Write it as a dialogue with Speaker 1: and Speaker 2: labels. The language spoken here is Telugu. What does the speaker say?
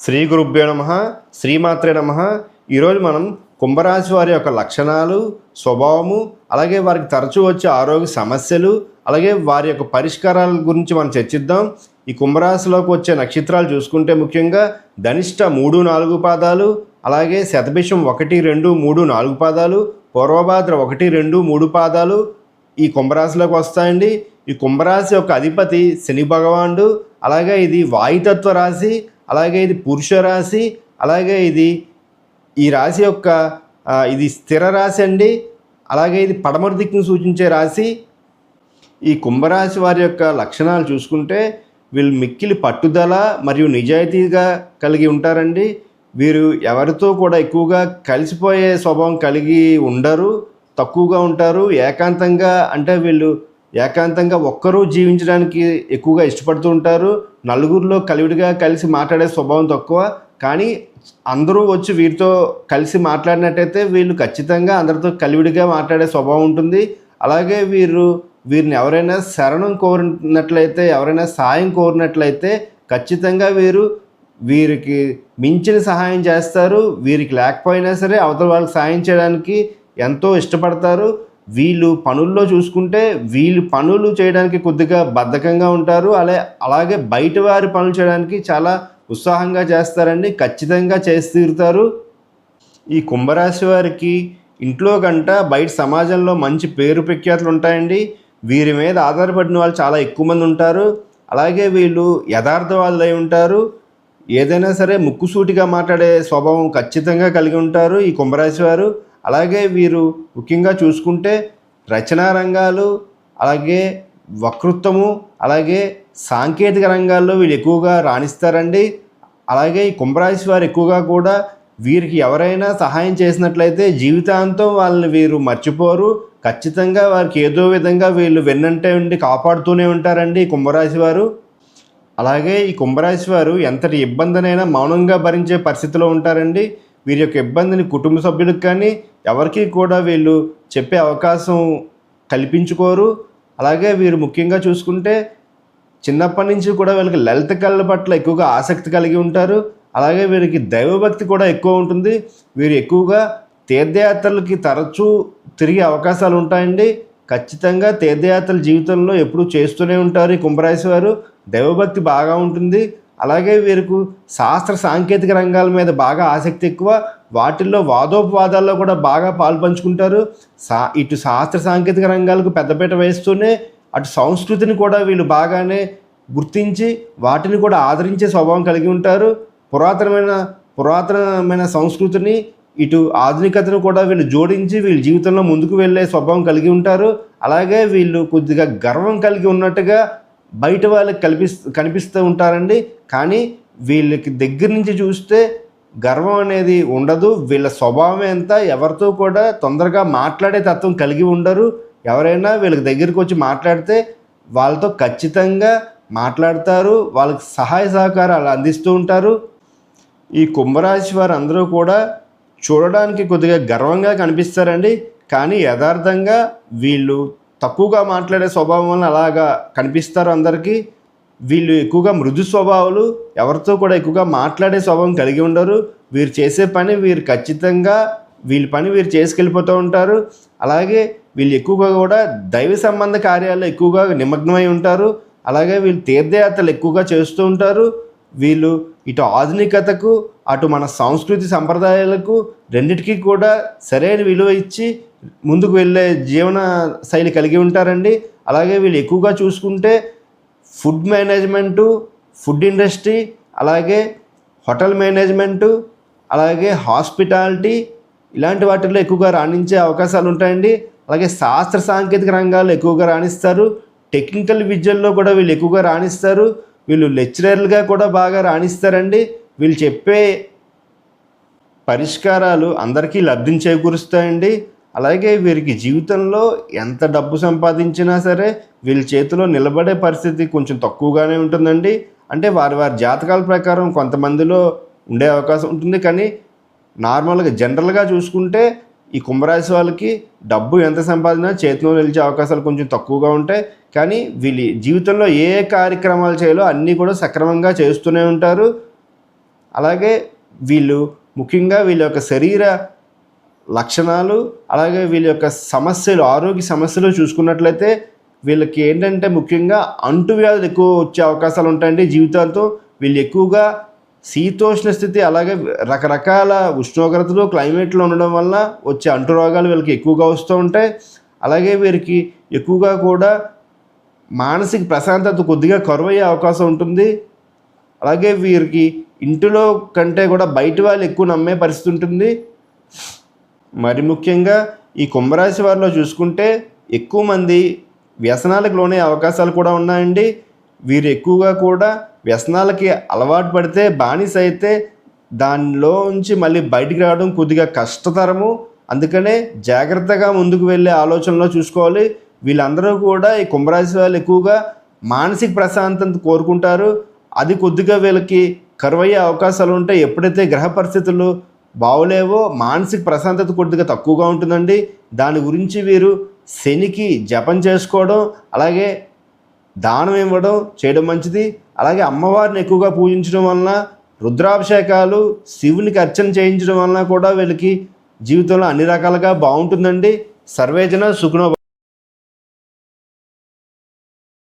Speaker 1: శ్రీ గురుభ్యో నమ శ్రీమాత్రే నమ. ఈరోజు మనం కుంభరాశి వారి యొక్క లక్షణాలు స్వభావము అలాగే వారికి తరచూ వచ్చే ఆరోగ్య సమస్యలు అలాగే వారి యొక్క పరిష్కారాల గురించి మనం చర్చిద్దాం. ఈ కుంభరాశిలోకి వచ్చే నక్షత్రాలు చూసుకుంటే ముఖ్యంగా ధనిష్ట మూడు నాలుగు పాదాలు అలాగే శతభిషం ఒకటి రెండు మూడు నాలుగు పాదాలు పూర్వభాద్ర ఒకటి రెండు మూడు పాదాలు ఈ కుంభరాశిలోకి వస్తాయండి. ఈ కుంభరాశి యొక్క అధిపతి శని భగవానుడు అలాగే ఇది వాయుతత్వ రాశి అలాగే ఇది పురుష రాశి అలాగే ఇది ఈ రాశి యొక్క ఇది స్థిర రాశి అండి. అలాగే ఇది పడమర దిక్కును సూచించే రాశి. ఈ కుంభరాశి వారి యొక్క లక్షణాలు చూసుకుంటే వీళ్ళు మిక్కిలి పట్టుదల మరియు నిజాయితీగా కలిగి ఉంటారండి. వీరు ఎవరితో కూడా ఎక్కువగా కలిసిపోయే స్వభావం కలిగి ఉండరు తక్కువగా ఉంటారు ఏకాంతంగా అంటే వీళ్ళు ఏకాంతంగా ఒక్కరూ జీవించడానికి ఎక్కువగా ఇష్టపడుతూ ఉంటారు. నలుగురిలో కలివిడిగా కలిసి మాట్లాడే స్వభావం తక్కువ. కానీ అందరూ వచ్చి వీరితో కలిసి మాట్లాడినట్టయితే వీళ్ళు ఖచ్చితంగా అందరితో కలివిడిగా మాట్లాడే స్వభావం ఉంటుంది. అలాగే వీరు వీరిని ఎవరైనా శరణం కోరినట్లయితే ఎవరైనా సాయం కోరినట్లయితే ఖచ్చితంగా వీరు వీరికి మించిన సహాయం చేస్తారు. వీరికి లేకపోయినా సరే అవతల వాళ్ళకి సాయం చేయడానికి ఎంతో ఇష్టపడతారు. వీళ్ళు పనుల్లో చూసుకుంటే వీళ్ళు పనులు చేయడానికి కొద్దిగా బద్ధకంగా ఉంటారు. అలా అలాగే బయట వారి పనులు చేయడానికి చాలా ఉత్సాహంగా చేస్తారండి ఖచ్చితంగా చేసి తీరుతారు. ఈ కుంభరాశి వారికి ఇంట్లో గంట బయట సమాజంలో మంచి పేరు ప్రఖ్యాతులు ఉంటాయండి. వీరి మీద ఆధారపడిన వాళ్ళు చాలా ఎక్కువ మంది ఉంటారు. అలాగే వీళ్ళు యథార్థవాదులై ఉంటారు. ఏదైనా సరే ముక్కుసూటిగా మాట్లాడే స్వభావం ఖచ్చితంగా కలిగి ఉంటారు ఈ కుంభరాశి వారు. అలాగే వీరు ముఖ్యంగా చూసుకుంటే రచనా రంగాలు అలాగే వక్తృత్వము అలాగే సాంకేతిక రంగాల్లో వీళ్ళు ఎక్కువగా రాణిస్తారండి. అలాగే ఈ కుంభరాశి వారు ఎక్కువగా కూడా వీరికి ఎవరైనా సహాయం చేసినట్లయితే జీవితాంతం వాళ్ళని వీరు మర్చిపోరు. ఖచ్చితంగా వారికి ఏదో విధంగా వీళ్ళు వెన్నంటే ఉండి కాపాడుతూనే ఉంటారండి ఈ కుంభరాశి వారు. అలాగే ఈ కుంభరాశి వారు ఎంతటి ఇబ్బందినైనా మౌనంగా భరించే పరిస్థితిలో ఉంటారండి. వీరి యొక్క ఇబ్బందిని కుటుంబ సభ్యులకు కానీ ఎవరికి కూడా వీళ్ళు చెప్పే అవకాశం కల్పించుకోరు. అలాగే వీరు ముఖ్యంగా చూసుకుంటే చిన్నప్పటి నుంచి కూడా వీళ్ళకి లలిత కళల పట్ల ఎక్కువగా ఆసక్తి కలిగి ఉంటారు. అలాగే వీరికి దైవభక్తి కూడా ఎక్కువ ఉంటుంది. వీరు ఎక్కువగా తీర్థయాత్రలకి తరచూ తిరిగే అవకాశాలు ఉంటాయండి. ఖచ్చితంగా తీర్థయాత్రల జీవితంలో ఎప్పుడూ చేస్తూనే ఉంటారు ఈ కుంభరాశి వారు. దైవభక్తి బాగా ఉంటుంది. అలాగే వీరికి శాస్త్ర సాంకేతిక రంగాల మీద బాగా ఆసక్తి ఎక్కువ. వాటిల్లో వాదోపవాదాల్లో కూడా బాగా పాల్పంచుకుంటారు సా ఇటు శాస్త్ర సాంకేతిక రంగాలకు పెద్దపీట వేస్తూనే అటు సంస్కృతిని కూడా వీళ్ళు బాగానే గుర్తించి వాటిని కూడా ఆదరించే స్వభావం కలిగి ఉంటారు. పురాతనమైన పురాతనమైన సంస్కృతిని ఇటు ఆధునికతను కూడా వీళ్ళు జోడించి వీళ్ళ జీవితంలో ముందుకు వెళ్ళే స్వభావం కలిగి ఉంటారు. అలాగే వీళ్ళు కొద్దిగా గర్వం కలిగి ఉన్నట్టుగా బయట వాళ్ళకి కల్పిస్ కనిపిస్తూ ఉంటారండి. కానీ వీళ్ళకి దగ్గర నుంచి చూస్తే గర్వం అనేది ఉండదు. వీళ్ళ స్వభావం ఎంత ఎవరితో కూడా తొందరగా మాట్లాడే తత్వం కలిగి ఉండరు. ఎవరైనా వీళ్ళకి దగ్గరికి వచ్చి మాట్లాడితే వాళ్ళతో ఖచ్చితంగా మాట్లాడతారు. వాళ్ళకి సహాయ సహకారాలు అందిస్తూ ఉంటారు. ఈ కుంభరాశి వారు అందరూ కూడా చూడడానికి కొద్దిగా గర్వంగా కనిపిస్తారండి. కానీ యథార్థంగా వీళ్ళు తక్కువగా మాట్లాడే స్వభావం వల్ల అలాగా కనిపిస్తారు అందరికీ. వీళ్ళు ఎక్కువగా మృదు స్వభావాలు ఎవరితో కూడా ఎక్కువగా మాట్లాడే స్వభావం కలిగి ఉండరు. వీరు చేసే పని వీరు ఖచ్చితంగా వీళ్ళ పని వీరు చేసుకెళ్ళిపోతూ ఉంటారు. అలాగే వీళ్ళు ఎక్కువగా కూడా దైవ సంబంధ కార్యాల్లో ఎక్కువగా నిమగ్నమై ఉంటారు. అలాగే వీళ్ళు తీర్థయాత్రలు ఎక్కువగా చేస్తూ ఉంటారు. వీళ్ళు ఇటు ఆధునికతకు అటు మన సంస్కృతి సంప్రదాయాలకు రెండిటికీ కూడా సరైన విలువ ఇచ్చి ముందుకు వెళ్ళే జీవన శైలి కలిగి ఉంటారండి. అలాగే వీళ్ళు ఎక్కువగా చూసుకుంటే ఫుడ్ మేనేజ్మెంటు ఫుడ్ ఇండస్ట్రీ అలాగే హోటల్ మేనేజ్మెంటు అలాగే హాస్పిటాలిటీ ఇలాంటి వాటిల్లో ఎక్కువగా రాణించే అవకాశాలు ఉంటాయండి. అలాగే శాస్త్ర సాంకేతిక రంగాల్లో ఎక్కువగా రాణిస్తారు. టెక్నికల్ విద్యల్లో కూడా వీళ్ళు ఎక్కువగా రాణిస్తారు. వీళ్ళు లెక్చరర్లుగా కూడా బాగా రాణిస్తారండి. వీళ్ళు చెప్పే పరిష్కారాలు అందరికీ లబ్ధిని చేకూరుస్తాయండి. అలాగే వీరికి జీవితంలో ఎంత డబ్బు సంపాదించినా సరే వీళ్ళ చేతిలో నిలబడే పరిస్థితి కొంచెం తక్కువగానే ఉంటుందండి. అంటే వారి వారి జాతకాల ప్రకారం కొంతమందిలో ఉండే అవకాశం ఉంటుంది. కానీ నార్మల్గా జనరల్గా చూసుకుంటే ఈ కుంభరాశి వాళ్ళకి డబ్బు ఎంత సంపాదినా చేతిలో నిలిచే అవకాశాలు కొంచెం తక్కువగా ఉంటాయి. కానీ వీళ్ళ జీవితంలో ఏ ఏ కార్యక్రమాలు చేయాలో అన్నీ కూడా సక్రమంగా చేస్తూనే ఉంటారు. అలాగే వీళ్ళు ముఖ్యంగా వీళ్ళ యొక్క శరీర లక్షణాలు అలాగే వీళ్ళ యొక్క సమస్యలు ఆరోగ్య సమస్యలు చూసుకున్నట్లయితే వీళ్ళకి ఏంటంటే ముఖ్యంగా అంటువ్యాధులు ఎక్కువ వచ్చే అవకాశాలు ఉంటాయండి జీవితాలతో వీళ్ళు ఎక్కువగా శీతోష్ణ స్థితి అలాగే రకరకాల ఉష్ణోగ్రతలు క్లైమేట్లో ఉండడం వల్ల వచ్చే అంటు రోగాలు వీళ్ళకి ఎక్కువగా వస్తూ ఉంటాయి. అలాగే వీరికి ఎక్కువగా కూడా మానసిక ప్రశాంతత కొద్దిగా కరువయ్యే అవకాశం ఉంటుంది. అలాగే వీరికి ఇంటిలో కంటే కూడా బయట వాళ్ళు ఎక్కువ నమ్మే పరిస్థితి ఉంటుంది. మరి ముఖ్యంగా ఈ కుంభరాశి వారిలో చూసుకుంటే ఎక్కువ మంది వ్యసనాలకు లోనే అవకాశాలు కూడా ఉన్నాయండి. వీరు ఎక్కువగా కూడా వ్యసనాలకి అలవాటు పడితే బానిస అయితే దానిలో నుంచి మళ్ళీ బయటికి రావడం కొద్దిగా కష్టతరము. అందుకనే జాగ్రత్తగా ముందుకు వెళ్ళే ఆలోచనలో చూసుకోవాలి. వీళ్ళందరూ కూడా ఈ కుంభరాశి వాళ్ళు ఎక్కువగా మానసిక ప్రశాంతత కోరుకుంటారు. అది కొద్దిగా వీళ్ళకి కరువయ్యే అవకాశాలు ఉంటాయి ఎప్పుడైతే గ్రహ పరిస్థితులు బాగోలేవో మానసిక ప్రశాంతత కొద్దిగా తక్కువగా ఉంటుందండి. దాని గురించి వీరు శనికి జపం చేసుకోవడం అలాగే దానం ఇవ్వడం చేయడం మంచిది. అలాగే అమ్మవారిని ఎక్కువగా పూజించడం వలన రుద్రాభిషేకాలు శివునికి అర్చన చేయించడం వలన కూడా వీళ్ళకి జీవితంలో అన్ని రకాలుగా బాగుంటుందండి. సర్వేజన సుఖనో